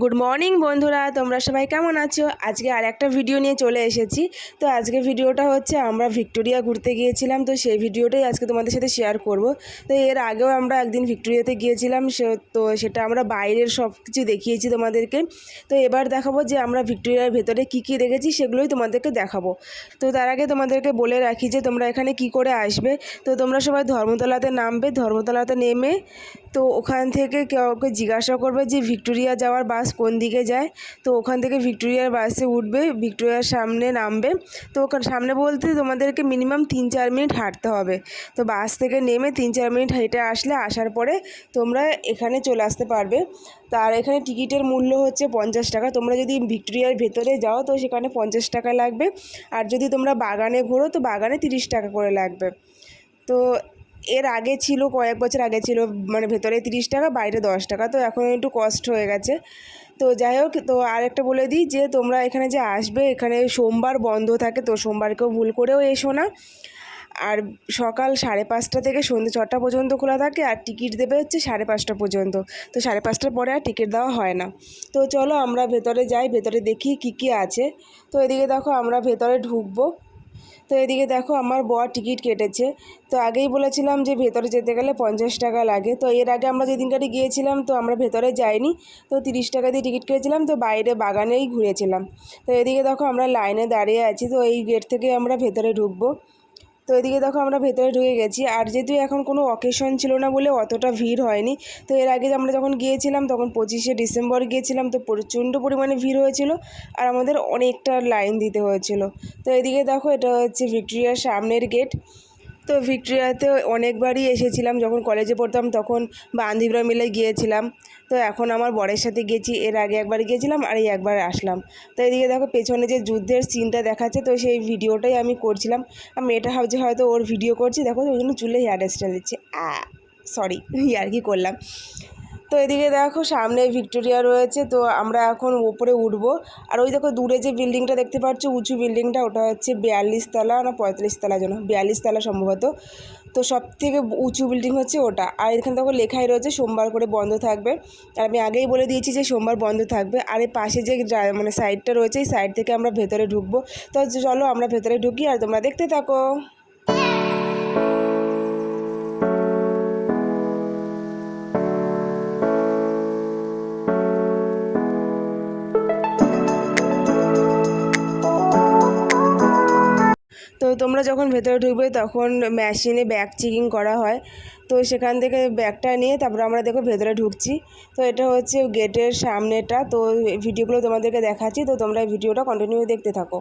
Good morning বন্ধুরা। তোমরা সবাই কেমন আছো? আজকে আর একটা ভিডিও নিয়ে চলে এসেছি। তো আজকে ভিডিওটা হচ্ছে, আমরা ভিক্টোরিয়া ঘুরতে গিয়েছিলাম। তো সেই ভিডিওটাই আজকে তোমাদের সাথে শেয়ার করব। তো এর আগেও আমরা একদিন ভিক্টোরিয়াতে গিয়েছিলাম। তো সেটা আমরা বাইরের সব কিছু দেখিয়েছি তোমাদেরকে। তো এবার দেখাবো যে আমরা ভিক্টোরিয়ার ভেতরে কি কি দেখেছি, সেগুলোই তোমাদেরকে দেখাবো। তো তার আগে তোমাদেরকে বলে রাখি যে, তোমরা এখানে কি করে আসবে? তো তোমরা সবাই ধর্মতলাতে নামবে। ধর্মতলাতে নেমে তো ওখান থেকে কাউকে জিজ্ঞাসা করবে যে, ভিক্টোরিয়া যাওয়ার বাস কোন দিকে যায়? তো ওখান থেকে ভিক্টোরিয়ার বাসে উঠবে, ভিক্টোরিয়ার সামনে নামবে। তো ওখানে, সামনে বলতে তোমাদেরকে মিনিমাম তিন চার মিনিট হাঁটতে হবে। তো বাস থেকে নেমে তিন চার মিনিট হেঁটে আসলে আসার পরে তোমরা এখানে চলে আসতে পারবে। তার এখানে টিকিটের মূল্য হচ্ছে পঞ্চাশ টাকা। তোমরা যদি ভিক্টোরিয়ার ভেতরে যাও তো সেখানে পঞ্চাশ টাকা লাগবে। আর যদি তোমরা বাগানে ঘোরো তো বাগানে তিরিশ টাকা করে লাগবে। তো এর আগে ছিল, কয়েক বছর আগে ছিল মানে ভেতরে তিরিশ টাকা, বাইরে দশ টাকা, তো এখন একটু কষ্ট হয়ে গেছে। তো যাই হোক, তো আরেকটা বলে দিই যে তোমরা এখানে যে আসবে, এখানে সোমবার বন্ধ থাকে, তো সোমবারকেও ভুল করেও এসো না। আর সকাল সাড়ে পাঁচটা থেকে সন্ধ্যে ছটা পর্যন্ত খোলা থাকে, আর টিকিট দেবে হচ্ছে সাড়ে পাঁচটা পর্যন্ত। তো সাড়ে পাঁচটার পরে আর টিকিট দেওয়া হয় না। তো চলো আমরা ভেতরে যাই, ভেতরে দেখি কী কী আছে। তো এদিকে দেখো আমরা ভেতরে ঢুকবো। তো এদিকে দেখো আমার বর টিকিট কেটেছে। তো আগেই বলেছিলাম যে ভেতরে যেতে গেলে পঞ্চাশ টাকা লাগে। তো এর আগে আমরা যেদিনকারে গিয়েছিলাম, তো আমরা ভেতরে যাইনি। তো তিরিশ টাকা দিয়ে টিকিট কেটেছিলাম, তো বাইরে বাগানেই ঘুরেছিলাম। তো এদিকে দেখো আমরা লাইনে দাঁড়িয়ে আছি, তো এই গেট থেকে আমরা ভেতরে ঢুকবো। তো এদিকে দেখো আমরা ভেতরে ঢুকে গেছি। আর যেহেতু এখন কোনো অকেশন ছিল না বলে অতটা ভিড় হয়নি, তো এর আগে আমরা যখন গিয়েছিলাম তখন পঁচিশে ডিসেম্বর গিয়েছিলাম, তো প্রচণ্ড পরিমাণে ভিড় হয়েছিল আর আমাদের অনেকটা লাইন দিতে হয়েছিল। তো এদিকে দেখো এটা হচ্ছে ভিক্টোরিয়ার সামনের গেট তো ভিক্টোরিয়াতে অনেকবারই এসেছিলাম, যখন কলেজে পড়তাম তখন বান্ধবীরা মিলে গিয়েছিলাম। তো এখন আমার বরের সাথে গেছি, এর আগে একবার গেছিলাম আর এই একবার আসলাম। তো এদিকে দেখো পেছনে যে যুদ্ধের সিনটা দেখাচ্ছে, তো সেই ভিডিওটাই আমি করছিলাম। আর মেয়েটা ভাবছে হয়তো ওর ভিডিও করছি, দেখো ওই জন্য চুলে হেয়ার স্টাইল দিচ্ছে। আ সরি আর কি করলাম। তো এদিকে দেখো সামনে ভিক্টোরিয়া রয়েছে, তো আমরা এখন ওপরে উঠবো। আর ওই দেখো দূরে যে বিল্ডিংটা দেখতে পাচ্ছ, উঁচু বিল্ডিংটা, ওটা হচ্ছে বিয়াল্লিশ তলা না পঁয়তাল্লিশ তলা যেন, বিয়াল্লিশ তলা সম্ভবত। তো সব থেকে উঁচু বিল্ডিং হচ্ছে ওটা। আর এখানে দেখো লেখাই রয়েছে, সোমবার করে বন্ধ থাকবে। আর আমি আগেই বলে দিয়েছি যে সোমবার বন্ধ থাকবে। আর এই পাশে যে মানে সাইডটা রয়েছে, এই সাইড থেকে আমরা ভেতরে ঢুকবো। তো চলো আমরা ভেতরে ঢুকি আর তোমরা দেখতে থাকো। তোমরা যখন ভেতরে ঢুকবে তখন মেশিনে ব্যাগ চেকিং করা হয়। তো সেখান থেকে ব্যাগটা নিয়ে তারপর আমরা দেখো ভেতরে ঢুকছি। তো এটা হচ্ছে গেটের সামনেটা। তো ভিডিওগুলো তোমাদেরকে দেখাচ্ছি। তো তোমরা ভিডিওটা কন্টিনিউ দেখতে থাকো।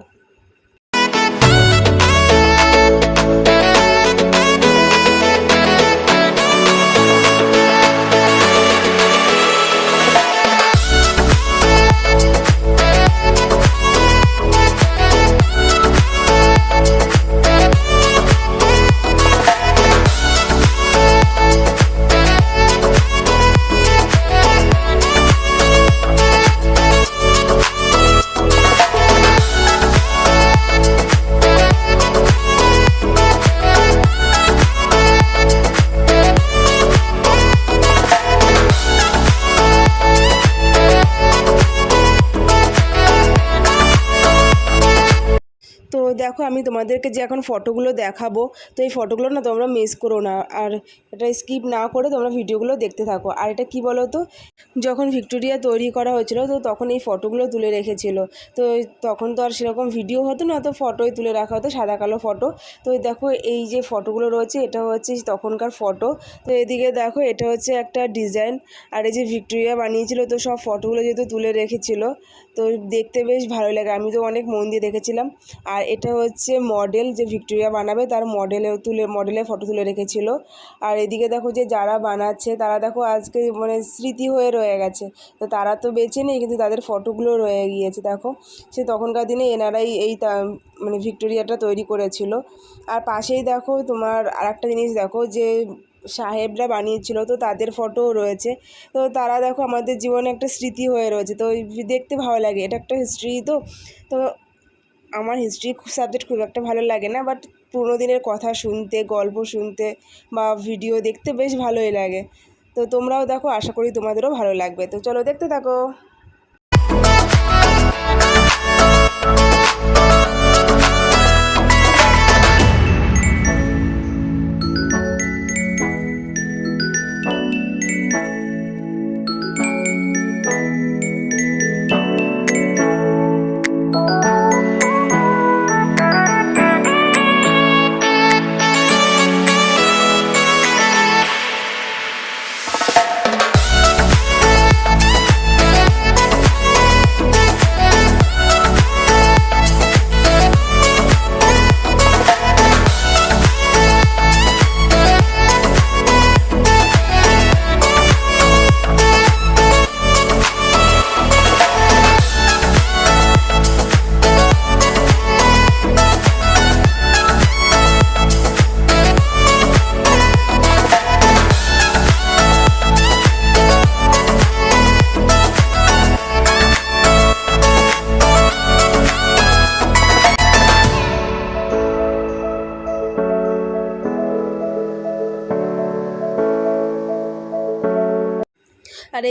আমি তোমাদেরকে যে এখন ফটোগুলো দেখাবো, তো এই ফটোগুলো না তোমরা মিস করো না। আর এটা স্কিপ না করে তোমরা ভিডিওগুলো দেখতে থাকো। আর এটা কি বলো তো যখন ভিক্টোরিয়া তৈরি করা হয়েছিল, তো তখন এই ফটোগুলো তুলে রেখেছিল। তো তখন তো আর সেরকম ভিডিও হতো না, তো ফটোই তুলে রাখা হতো, সাদা কালো ফটো তো দেখো, এই যে ফটোগুলো রয়েছে, এটা হচ্ছে তখনকার ফটো তো এদিকে দেখো, এটা হচ্ছে একটা ডিজাইন আর এই যে ভিক্টোরিয়া বানিয়েছিল, তো সব ফটোগুলো যেহেতু তুলে রেখেছিল তো দেখতে বেশ ভালো লাগে। আমি তো অনেক মন দিয়ে দেখেছিলাম। আর এটা হচ্ছে মডেল যে ভিক্টোরিয়া বানাবে, তার মডেলে তুলে মডেলের ফটো তুলে রেখেছিল। আর এদিকে দেখো যে যারা বানাচ্ছে, তারা দেখো আজকে মানে স্মৃতি হয়ে রয়ে গেছে। তো তারা তো বেঁচে নেই, কিন্তু তাদের ফটোগুলো রয়ে গিয়েছে, দেখো। সে তখনকার দিনে এনারাই এই মানে ভিক্টোরিয়াটা তৈরি করেছিল। আর পাশেই দেখো তোমার আরেকটা জিনিস দেখো যে সাহেবরা বানিয়েছিল, তো তাদের ফটোও রয়েছে। তো তারা দেখো আমাদের জীবনে একটা স্মৃতি হয়ে রয়েছে, তো দেখতে ভালো লাগে। এটা একটা হিস্ট্রি তো তো আমার হিস্ট্রি সাবজেক্ট খুব একটা ভালো লাগে না বাট পুরোনো দিনের কথা শুনতে, গল্প শুনতে বা ভিডিও দেখতে বেশ ভালোই লাগে। তো তোমরাও দেখো, আশা করি তোমাদেরও ভালো লাগবে। তো চলো দেখতে থাকো।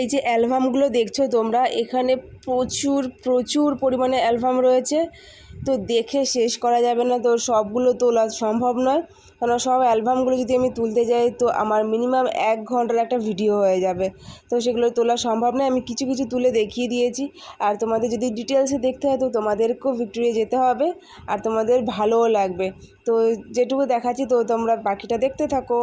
এই যে অ্যালবামগুলো দেখছ তোমরা, এখানে প্রচুর প্রচুর পরিমাণে অ্যালবাম রয়েছে। তো দেখে শেষ করা যাবে না তো, সবগুলো তোলা সম্ভব নয়। কারণ সব অ্যালবামগুলো যদি আমি তুলতে যাই, তো আমার মিনিমাম এক ঘণ্টার একটা ভিডিও হয়ে যাবে। তো সেগুলো তোলা সম্ভব নয়, আমি কিছু কিছু তুলে দেখিয়ে দিয়েছি। আর তোমাদের যদি ডিটেলসে দেখতে হয়, তো তোমাদেরকেও ভিক্টোরিয়া যেতে হবে। আর তোমাদের ভালোও লাগবে। তো যেটুকু দেখাচ্ছি, তো তোমরা বাকিটা দেখতে থাকো।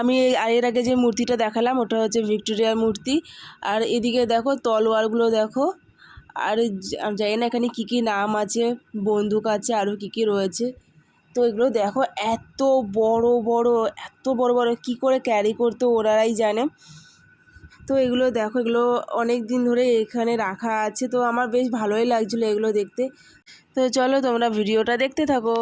আমি এর আগে যে মূর্তিটা দেখালাম, ওটা হচ্ছে ভিক্টোরিয়ার মূর্তি। আর এদিকে দেখো, তলোয়ারগুলো দেখো। আর জানি না এখানে কী কী নাম আছে, বন্দুক আছে আরও কী কী রয়েছে। তো এগুলো দেখো, এত বড় বড়, এত বড় বড়, কী করে ক্যারি করতো ওরাই জানে। তো এগুলো দেখো, এগুলো অনেক দিন ধরে এখানে রাখা আছে। তো আমার বেশ ভালোই লাগছিল এগুলো দেখতে। তো চলো, তোমরা ভিডিওটা দেখতে থাকো।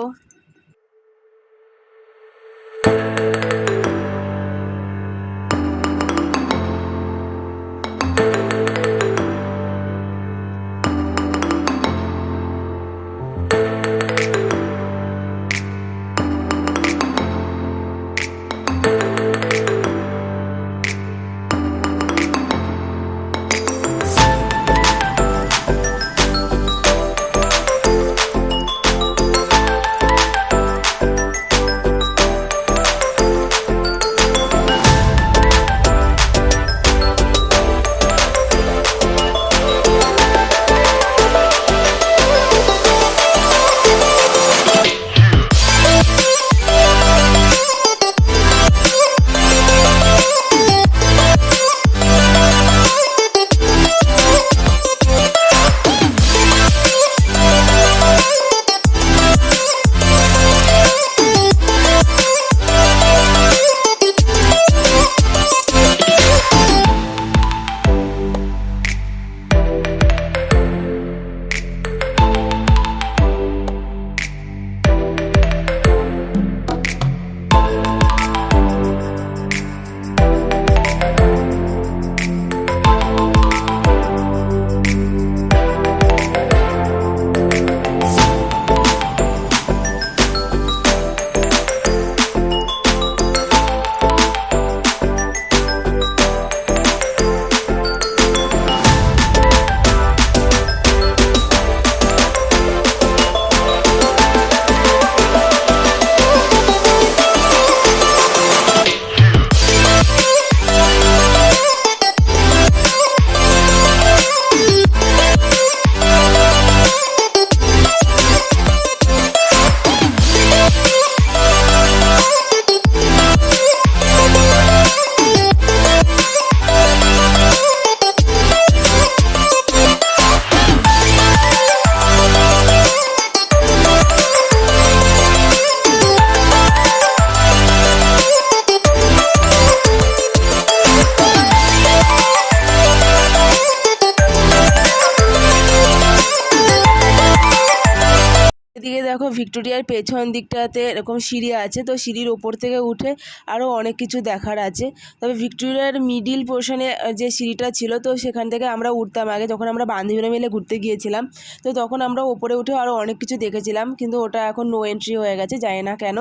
ভিক্টোরিয়ার পেছন দিকটাতে এরকম সিঁড়ি আছে, তো সিঁড়ির ওপর থেকে উঠে আরও অনেক কিছু দেখার আছে। তবে ভিক্টোরিয়ার মিডিল পোর্শনে যে সিঁড়িটা ছিল, তো সেখান থেকে আমরা উঠতাম আগে। যখন আমরা বান্ধবীরা মিলে ঘুরতে গিয়েছিলাম, তো তখন আমরা ওপরে উঠে আরও অনেক কিছু দেখেছিলাম, কিন্তু ওটা এখন নো এন্ট্রি হয়ে গেছে, জানি না কেন।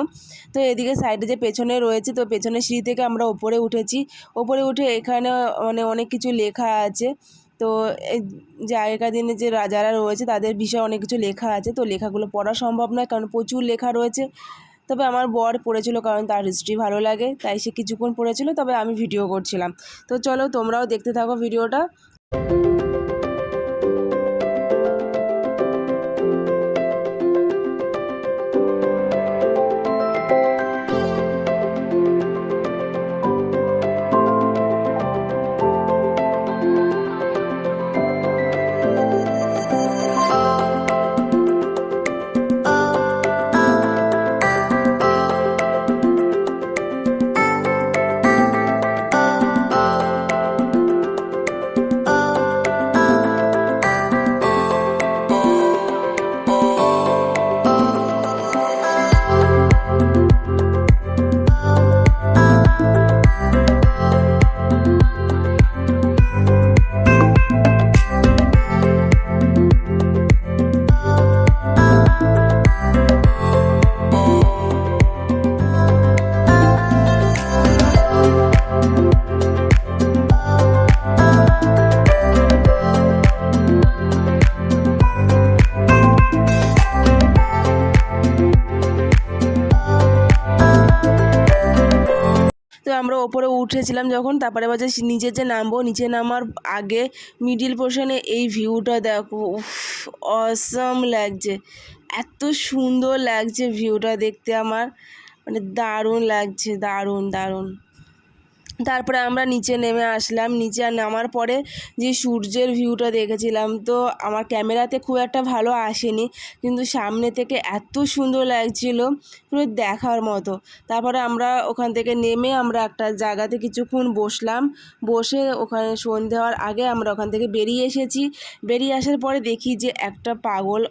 তো এদিকে সাইডে যে পেছনে রয়েছে, তো পেছনের সিঁড়ি থেকে আমরা ওপরে উঠেছি। ওপরে উঠে এখানে মানে অনেক কিছু লেখা আছে। তো যে আগেকার দিনে যে রাজারা রয়েছে তাদের বিষয়ে অনেক কিছু লেখা আছে। তো লেখাগুলো পড়া সম্ভব নয় কারণ প্রচুর লেখা রয়েছে। তবে আমার বর পড়েছিল কারণ তার হিস্ট্রি ভালো লাগে, তাই সে কিছুক্ষণ পড়েছিল, তবে আমি ভিডিও করছিলাম। তো চলো তোমরাও দেখতে থাকো ভিডিওটা উঠেছিলাম যখন, তারপরে বাজে নিচে যে নামবো নিচে নামার আগে মিডিল পোর্শনে এই ভিউটা দেখো অসম লাগছে। এত সুন্দর লাগছে ভিউটা দেখতে আমার মানে দারুণ লাগছে, দারুণ দারুণ। তারপরে আমরা নিচে নেমে আসলাম। নিচে নামার পরে যে সূর্যের ভিউটা দেখেছিলাম, তো আমার ক্যামেরাতে খুব একটা ভালো আসেনি, কিন্তু সামনে থেকে এত সুন্দর লাগছিল, পুরো দেখার মতো। তারপরে আমরা ওখান থেকে নেমে আমরা একটা জায়গাতে কিছুক্ষণ বসলাম। বসে ওখানে সন্ধে হওয়ার আগে আমরা ওখান থেকে বেরিয়ে এসেছি। বেরিয়ে আসার পরে দেখি যে একটা পাগল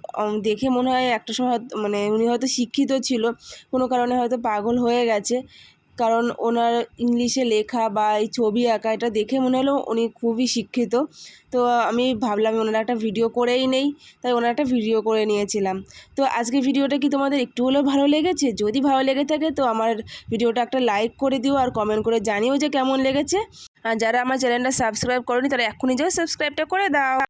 দেখে মনে হয় একটা সময় মানে উনি হয়তো শিক্ষিত ছিল, কোনো কারণে হয়তো পাগল হয়ে গেছে। কারণ ওনার ইংলিশে লেখা বা এই ছবি আঁকা এটা দেখে মনে হলো উনি খুবই শিক্ষিত। তো আমি ভাবলাম ওনার একটা ভিডিও করেই নেই, তাই ওনার একটা ভিডিও করে নিয়েছিলাম। তো আজকে ভিডিওটা কি তোমাদের একটু হলেও ভালো লেগেছে? যদি ভালো লেগে থাকে তো আমার ভিডিওটা একটা লাইক করে দিও আর কমেন্ট করে জানিও যে কেমন লেগেছে। আর যারা আমার চ্যানেলটা সাবস্ক্রাইব করনি তারা এক্ষুনি যাও সাবস্ক্রাইবটা করে দাও।